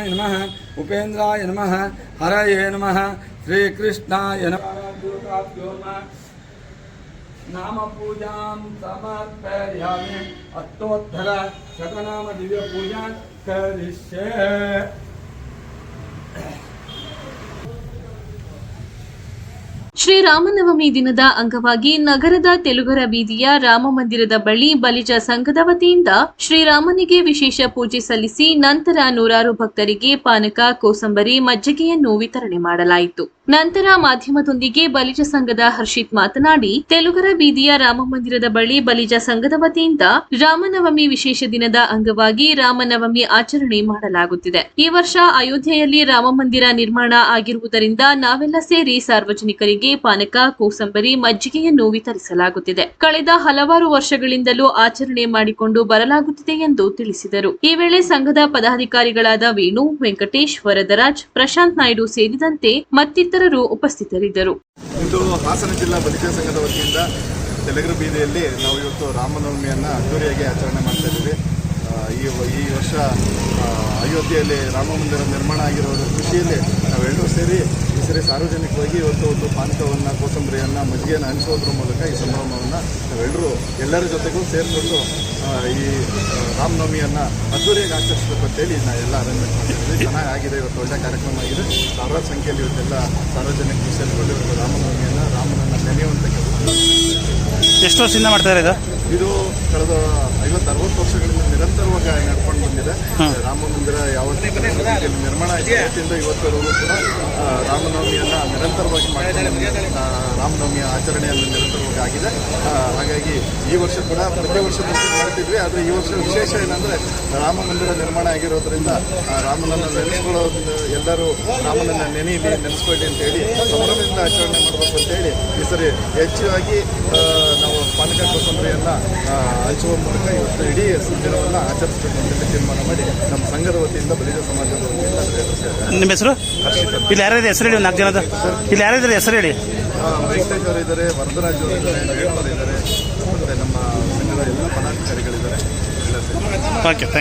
कृष्णाय नमः, उपेन्द्राय नमः, हरये नमः, श्रीकृष्णाय नमः। नाम पूजा समर्पयामि। अत्तोद्धर शतनाम दिव्य पूजा करिष्ये। ಶ್ರೀರಾಮನವಮಿ ದಿನದ ಅಂಗವಾಗಿ ನಗರದ ತೆಲುಗರ ಬೀದಿಯ ರಾಮ ಮಂದಿರದ ಬಳಿ ಬಲಿಜ ಸಂಘದ ವತಿಯಿಂದ ಶ್ರೀರಾಮನಿಗೆ ವಿಶೇಷ ಪೂಜೆ ಸಲ್ಲಿಸಿ ನಂತರ ನೂರಾರು ಭಕ್ತರಿಗೆ ಪಾನಕ, ಕೋಸಂಬರಿ, ಮಜ್ಜಿಗೆಯನ್ನು ವಿತರಣೆ ಮಾಡಲಾಯಿತು. ನಂತರ ಮಾಧ್ಯಮದೊಂದಿಗೆ ಬಲಿಜ ಸಂಘದ ಹರ್ಷಿತ್ ಮಾತನಾಡಿ, ತೆಲುಗರ ಬೀದಿಯ ರಾಮ ಮಂದಿರದ ಬಳಿ ಬಲಿಜ ಸಂಘದ ವತಿಯಿಂದ ರಾಮನವಮಿ ವಿಶೇಷ ದಿನದ ಅಂಗವಾಗಿ ರಾಮನವಮಿ ಆಚರಣೆ ಮಾಡಲಾಗುತ್ತಿದೆ. ಈ ವರ್ಷ ಅಯೋಧ್ಯೆಯಲ್ಲಿ ರಾಮ ಮಂದಿರ ನಿರ್ಮಾಣ ಆಗಿರುವುದರಿಂದ ನಾವೆಲ್ಲ ಸೇರಿ ಸಾರ್ವಜನಿಕರಿಗೆ ಪಾನಕ, ಕೋಸಂಬರಿ, ಮಜ್ಜಿಗೆಯನ್ನು ವಿತರಿಸಲಾಗುತ್ತಿದೆ. ಕಳೆದ ಹಲವಾರು ವರ್ಷಗಳಿಂದಲೂ ಆಚರಣೆ ಮಾಡಿಕೊಂಡು ಬರಲಾಗುತ್ತಿದೆ ಎಂದು ತಿಳಿಸಿದರು. ಈ ವೇಳೆ ಸಂಘದ ಪದಾಧಿಕಾರಿಗಳಾದ ವೇಣು, ವೆಂಕಟೇಶ್, ವರದರಾಜ್, ಪ್ರಶಾಂತ್ ನಾಯ್ಡು ಸೇರಿದಂತೆ ಮತ್ತಿತರರು ಉಪಸ್ಥಿತರಿದ್ದರು. ಇಂದು ಹಾಸನ ಜಿಲ್ಲಾ ಬಲಿಜ ಸಂಘದ ವತಿಯಿಂದ ತೆಲಗರು ಬೀದಿಯಲ್ಲಿ ನಾವು ಇವತ್ತು ರಾಮನವಮಿಯನ್ನು ಅದ್ದೂರಿಯಾಗಿ ಆಚರಣೆ ಮಾಡ್ತಾ ಇದ್ದೀವಿ. ಈ ವರ್ಷ ಅಯೋಧ್ಯೆಯಲ್ಲಿ ರಾಮ ಮಂದಿರ ನಿರ್ಮಾಣ ಆಗಿರೋ ಖುಷಿಯಲ್ಲಿ ನಾವೆಲ್ಲರೂ ಸೇರಿ ಈ ಸರಿ ಸಾರ್ವಜನಿಕವಾಗಿ ಇವತ್ತು ಒಂದು ಪಾನಕವನ್ನು, ಕೋಸಂಬರಿಯನ್ನು, ಮಜ್ಜಿಗೆಯನ್ನು ಹಂಚೋದ್ರ ಮೂಲಕ ಈ ಸಂಭ್ರಮವನ್ನು ನಾವೆಲ್ಲರೂ ಎಲ್ಲರ ಜೊತೆಗೂ ಸೇರಿಕೊಂಡು ಈ ರಾಮನವಮಿಯನ್ನು ಅದ್ದೂರಿಯಾಗಿ ಆಚರಿಸಬೇಕು ಅಂತೇಳಿ ನಾ ಎಲ್ಲ ಅರೇಂಜ್ಮೆಂಟ್ ಮಾಡಿದ್ದೀವಿ ಚೆನ್ನಾಗಿ ಆಗಿದೆ ಇವತ್ತು ಒಳ್ಳೆ ಕಾರ್ಯಕ್ರಮ ಆಗಿದೆ. ಸಾವಿರಾರು ಸಂಖ್ಯೆಯಲ್ಲಿ ಇವತ್ತೆಲ್ಲ ಸಾರ್ವಜನಿಕ ಸೇರಿಕೊಂಡು ಇವತ್ತು ರಾಮನವಮಿಯನ್ನು ರಾಮನನ್ನು ನೆನೆಯುವಂಥ ಕೆಲಸ. ಎಷ್ಟು ವರ್ಷದಿಂದ ಮಾಡ್ತಾ ಇರೋದು? ಇದು ಕಳೆದ ಐವತ್ತು ಅರವತ್ತು ವರ್ಷಗಳಿಂದ ನಿರಂತರವಾಗಿ ನಡ್ಕೊಂಡು ಬಂದಿದೆ. ರಾಮ ಮಂದಿರ ಯಾವತ್ತೂ ರೀತಿಯಲ್ಲಿ ನಿರ್ಮಾಣ ಆಗಿದೆ. ಇವತ್ತರವರೆಗೂ ಕೂಡ ರಾಮನವಮಿಯನ್ನ ನಿರಂತರವಾಗಿ ಮಾಡಿದ್ದಾರೆ ರಾಮನವಮಿಯ ಆಚರಣೆಯನ್ನು ನಿರಂತರವಾಗಿ ಆಗಿದೆ. ಹಾಗಾಗಿ ಈ ವರ್ಷ ಕೂಡ ಪ್ರತಿ ವರ್ಷ ಮಾಡ್ತಿದ್ವಿ. ಆದರೆ ಈ ವರ್ಷ ವಿಶೇಷ ಏನಂದ್ರೆ ರಾಮ ಮಂದಿರ ನಿರ್ಮಾಣ ಆಗಿರೋದ್ರಿಂದ ರಾಮನನ್ನ ರಾಮನನ್ನು ನೆನೆಸ್ಕೊಳ್ಳೋದು ಎಲ್ಲರೂ ರಾಮನನ್ನು ನೆನೆಯಲಿ ನೆನೆಸ್ಕೊಳ್ಳಿ ಅಂತೇಳಿ ಸಂಭ್ರಮದಿಂದ ಆಚರಣೆ ಮಾಡಬೇಕು ಅಂತ ಹೇಳಿ ಈ ಸರಿ ಹೆಚ್ಚಾಗಿ ನಾವು ಪಾನಕ ಕೋಸಂಬರಿಯನ್ನು ಹಂಚುವ ಮೂಲಕ ಇವತ್ತು ಇಡೀ ದಿನವನ್ನು ಆಚರಿಸಬೇಕು ಅಂತೇಳಿ ತೀರ್ಮಾನ ಮಾಡಿ ನಮ್ಮ ಸಂಘದ ವತಿಯಿಂದ ಬಲಿಜ ಸಮಾಜದ ವತಿಯಿಂದ ನಿಮ್ಮ ಹೆಸರು? ಇಲ್ಲಿ ಯಾರ್ಯಾರು ಹೆಸರು ಹೇಳಿ ನಾಲ್ಕು ಜನದ? ಇಲ್ಲಿ ಯಾರಿದ್ದಾರೆ ಹೆಸರು ಹೇಳಿ? ವೆಂಕಟೇಶ್ ಅವರು ಇದ್ದಾರೆ ವರದರಾಜ್ ಅವರು ಇದ್ದಾರೆ ವೇಣು ಅವರು ಇದ್ದಾರೆ. ಮತ್ತೆ ನಮ್ಮ ಸಂಘದ ಎಲ್ಲ ಪದಾಧಿಕಾರಿಗಳಿದ್ದಾರೆ. Okay thank